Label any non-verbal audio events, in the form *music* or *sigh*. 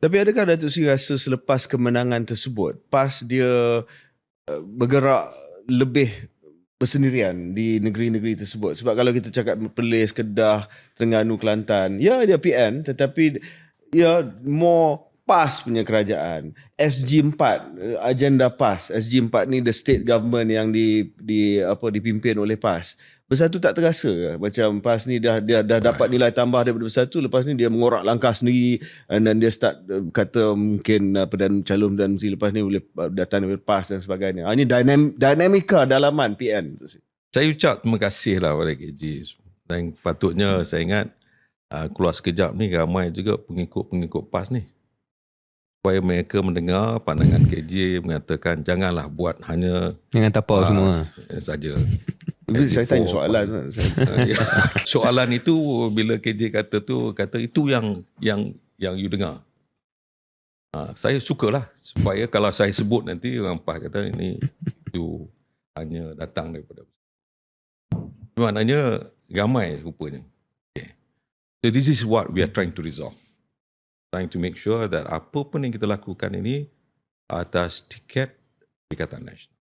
Tapi adakah Datuk Seri rasa selepas kemenangan tersebut, PAS dia uh, bergerak lebih bersendirian di negeri-negeri tersebut? Sebab kalau kita cakap Perlis, Kedah, Terengganu, Kelantan, ya dia PN tetapi ya more PAS punya kerajaan. SG4 uh, agenda PAS. SG4 ni the state government yang di di apa dipimpin oleh PAS. Bersatu tak terasa macam PAS ni dah dia dah dapat nilai tambah daripada Bersatu lepas ni dia mengorak langkah sendiri then dia start uh, kata mungkin Perdana calon dan menteri lepas ni boleh datang daripada PAS dan sebagainya. Ha, ini dinam, dinamika dalaman PN. Saya ucap terima kasih lah pada KJ. Dan patutnya saya ingat uh, keluar sekejap ni ramai juga pengikut-pengikut PAS ni. Supaya mereka mendengar pandangan KJ mengatakan janganlah buat hanya Jangan tapau semua. PAS saja. Tapi saya tanya soalan. Uh, ya. *laughs* Soalan itu bila KJ kata tu kata itu yang yang yang you dengar. Uh, saya sukalah supaya kalau saya sebut nanti orang PAS kata ini itu hanya datang daripada maknanya ramai rupanya. Okay. So this is what we are trying to resolve. Trying to make sure that apa pun yang kita lakukan ini atas tiket Perikatan Nasional.